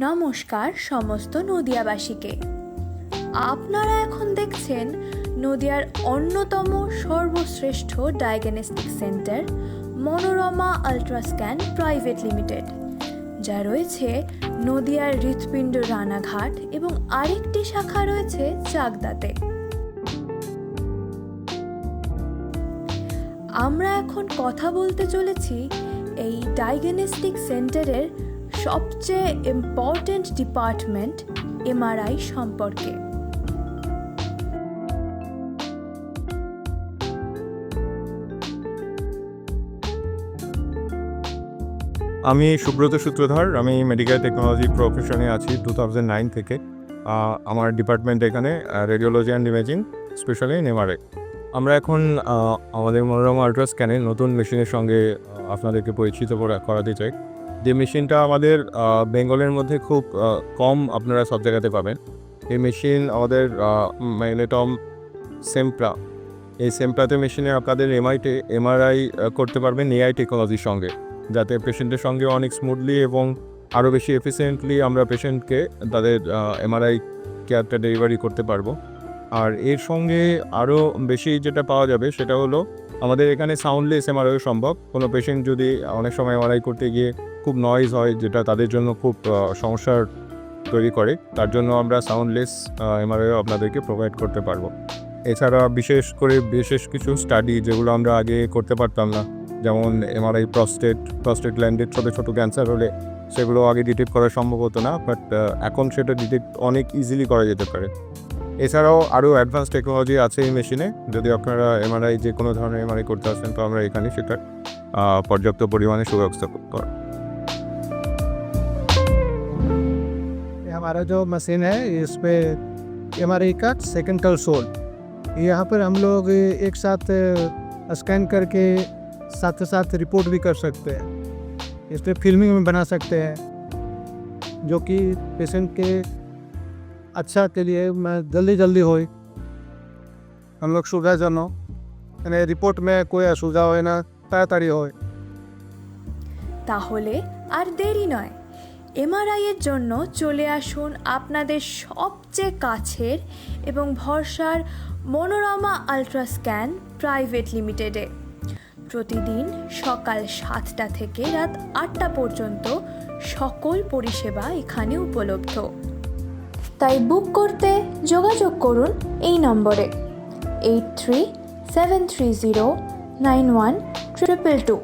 নমস্কার সমস্ত নদিয়াবাসীকে। আপনারা এখন দেখছেন নদিয়ার অন্যতম সর্বশ্রেষ্ঠ diagnostic centre Manorama ultrascan private limited যা রয়েছে নদিয়ার হৃৎপিণ্ড রানাঘাট এবং আরেকটি শাখা রয়েছে চাকদাতে। আমরা এখন কথা বলতে চলেছি এই ডায়াগনস্টিক সেন্টারের সবচেয়ে ইম্পর্ট্যান্ট ডিপার্টমেন্ট এমআরআই সম্পর্কে। আমি সুব্রত সূত্রধর, আমি মেডিকেল টেকনোলজি প্রফেশনে আছি টু থাউজেন্ড নাইন থেকে। আমার ডিপার্টমেন্ট এখানে radiology and imaging specially MRI আমরা এখন আমাদের মনোরমা আল্ট্রা স্ক্যানের নতুন মেশিনের সঙ্গে আপনাদেরকে পরিচিত করা- করাতে চাই। যে মেশিনটা আমাদের বেঙ্গলের মধ্যে খুব কম আপনারা সব জায়গাতে পাবেন। এই মেশিন আমাদের ম্যাগনেটম সেমপ্রা। এই সেমপ্রাতে মেশিনে আপনাদের এমআইটে, এমআরআই করতে পারবেন এআই টেকনোলজির সঙ্গে। যাতে পেশেন্টের সঙ্গে অনেক স্মুথলি এবং আরও বেশি এফিসিয়েন্টলি আমরা পেশেন্টকে তাদের এমআরআই কেয়ারটা ডেলিভারি করতে পারব। আর এর সঙ্গে আরও বেশি যেটা পাওয়া যাবে, সেটা হলো আমাদের এখানে সাউন্ডলেস এমআরআই সম্ভব। কোনো পেশেন্ট যদি অনেক সময় এমআরআই করতে গিয়ে খুব নয়েজ হয়, যেটা তাদের জন্য খুব সমস্যার তৈরি করে, তার জন্য আমরা সাউন্ডলেস এমআরআইও আপনাদেরকে প্রোভাইড করতে পারব। এছাড়া বিশেষ করে বিশেষ কিছু স্টাডি যেগুলো আমরা আগে করতে পারতাম না, যেমন এমআরআই প্রস্টেট প্রস্টেট ল্যান্ডের ছোটো ছোটো ক্যান্সার হলে সেগুলো আগে ডিটেক্ট করা সম্ভব হতো না বাট এখন সেটা ডিটেক্ট অনেক ইজিলি করা যেতে পারে। এছাড়াও আরও অ্যাডভান্স টেকনোলজি আছে এই মেশিনে যদি আপনারা এমআরআই যে কোনো ধরনের এমআরআই করতে আসেন তো আমরা এখানে সেটা আহ, পর্যাপ্ত পরিমাণে সুব্যবস্থা করা ये हमारा जो मशीन है इस पे एम का सेकंड कंसोल यहाँ पर हम लोग एक साथ स्कैन करके साथ साथ रिपोर्ट भी कर सकते हैं इस पर फिल्मिंग में बना सकते हैं जो कि पेशेंट के अच्छा के लिए मैं जल्दी जल्दी हो हम लोग सुविधाजनक মানে রিপোর্ট মে কোই অসুবিধা হয় না তাড়াতাড়ি হয় তাহলে আর দেরি নয় এমআরআই এর জন্য চলে আসুন আপনাদের সবচেয়ে কাছের এবং ভরসার মনোরমা আল্ট্রাস্ক্যান প্রাইভেট লিমিটেডে প্রতিদিন সকাল সাতটা থেকে রাত আটটা পর্যন্ত সকল পরিষেবা এখানে উপলব্ধ তাই বুক করতে যোগাযোগ করুন এই নম্বরে। Eight three seven three zero nine one triple two